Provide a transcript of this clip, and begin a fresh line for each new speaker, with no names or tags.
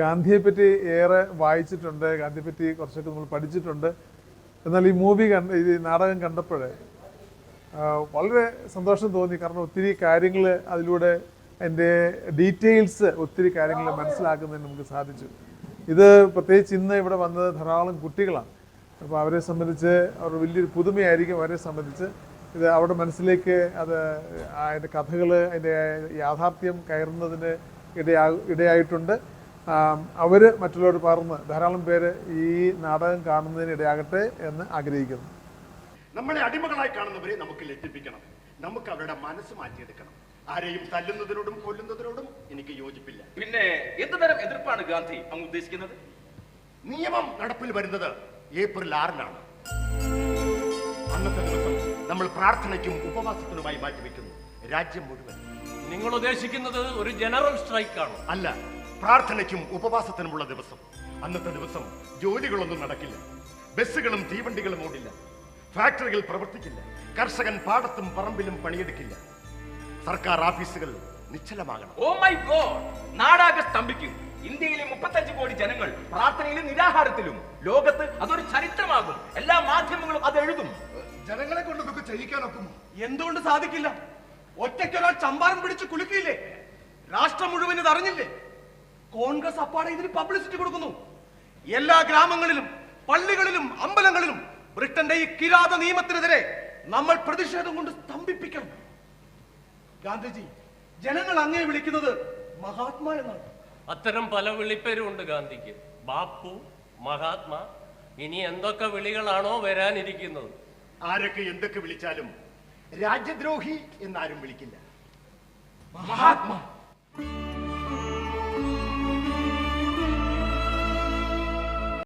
ഗാന്ധിയെ പറ്റി ഏറെ വായിച്ചിട്ടുണ്ട്. ഗാന്ധിയെപ്പറ്റി കുറച്ചൊക്കെ നമ്മൾ പഠിച്ചിട്ടുണ്ട്. എന്നാൽ ഈ മൂവി കണ്ട ഈ നാടകം കണ്ടപ്പോൾ വളരെ സന്തോഷം തോന്നി. കാരണം ഒത്തിരി കാര്യങ്ങൾ അതിലൂടെ എന്റെ ഡീറ്റെയിൽസ് ഒത്തിരി കാര്യങ്ങൾ മനസ്സിലാക്കുന്നതിന് നമുക്ക് സാധിച്ചു. ഇത് പ്രത്യേകിച്ച് ഇന്ന് ഇവിടെ വന്നത് ധാരാളം കുട്ടികളാണ്. അപ്പോൾ അവരെ സംബന്ധിച്ച് അവർ വലിയൊരു പുതുമയായിരിക്കും അവരെ സംബന്ധിച്ച്. ഇത് അവരുടെ മനസ്സിലേക്ക് അത് അതിന്റെ കഥകൾ അതിന്റെ യാഥാർത്ഥ്യം കയറുന്നതിന് ഇടയാ ഇടയായിട്ടുണ്ട്. അവർ മറ്റുള്ളവർ പകർന്ന് ധാരാളം പേര് ഈ നാടകം കാണുന്നതിനിടയാകട്ടെ എന്ന് ആഗ്രഹിക്കുന്നു.
നമ്മളെ അടിമകളായി കാണുന്നവരെ നമുക്ക് ലജ്ജിപ്പിക്കണം. നമുക്ക് അവരുടെ മനസ്സ് മാറ്റിയെടുക്കണം. ആരെയും തല്ലുന്നതിനോടും കൊല്ലുന്നതിനോടും എനിക്ക് യോജിപ്പില്ല.
പിന്നെ എന്ത് തരം എതിർപ്പാണ് ഗാന്ധി അങ്ങ് ഉദ്ദേശിക്കുന്നത്?
നിയമം നടപ്പിൽ വരുന്നത് ഏപ്രിൽ ആറിനാണ്. അന്നത്തെ ദിവസം നമ്മൾ പ്രാർത്ഥനയ്ക്കും ഉപവാസത്തിനുമായി മാറ്റിവെക്കുന്നു. രാജ്യം മുഴുവൻ.
നിങ്ങൾ ഉദ്ദേശിക്കുന്നത് ഒരു ജനറൽ സ്ട്രൈക്കാണ്?
അല്ല പ്രാർത്ഥനയ്ക്കും ഉപവാസത്തിനുമുള്ള ദിവസം. അന്നത്തെ ദിവസം ജോലികളൊന്നും നടക്കില്ല. ബസ്സുകളും തീവണ്ടികളും ഓടില്ല. ഫാക്ടറികൾ പ്രവർത്തിക്കില്ല. കർഷകൻ പാടത്തും പറമ്പിലും പണിയെടുക്കില്ല. സർക്കാർ ഓഫീസുകൾ നിശ്ചലമാകണം.
ഓ മൈ ഗോഡ് നാടാകെ സ്തംഭിക്കും. ഇന്ത്യയിലെ മുപ്പത്തഞ്ച് കോടി ജനങ്ങൾ പ്രാർത്ഥനയിലും നിരാഹാരത്തിലും. ലോകത്ത് അതൊരു ചരിത്രമാകും. എല്ലാ മാധ്യമങ്ങളും അത് എഴുതും.
ജനങ്ങളെ കൊണ്ട് ഇതൊക്കെ ചെയ്യിക്കാനൊക്കുമോ?
എന്തുകൊണ്ട് സാധിക്കില്ല? ഒറ്റയ്ക്കൊരാൾ ചമ്പാരം പിടിച്ച് കുലുക്കിയില്ലേ? രാഷ്ട്രം മുഴുവൻ ഇത് അറിഞ്ഞില്ലേ? കോൺഗ്രസ് അപ്പാടെ ഇതിന് പബ്ലിസിറ്റി കൊടുക്കുന്നു. എല്ലാ ഗ്രാമങ്ങളിലും പള്ളികളിലും അമ്പലങ്ങളിലും ബ്രിട്ടന്റെ ഈ കിരാത നിയമത്തിനെതിരെ നമ്മൾ പ്രതിഷേധം കൊണ്ട് സ്തംഭിപ്പിക്കണം. ഗാന്ധിജി ജനങ്ങൾ അങ്ങേ വിളിക്കുന്നത് മഹാത്മാ എന്നാണ്.
അത്തരം പല വിളിപ്പേരും ഉണ്ട് ഗാന്ധിക്ക്. ബാപ്പു മഹാത്മാ ഇനി എന്തൊക്കെ വിളികളാണോ വരാനിരിക്കുന്നത്?
ആരൊക്കെ എന്തൊക്കെ വിളിച്ചാലും രാജ്യദ്രോഹി എന്നാരും വിളിക്കില്ല.
മഹാത്മാ.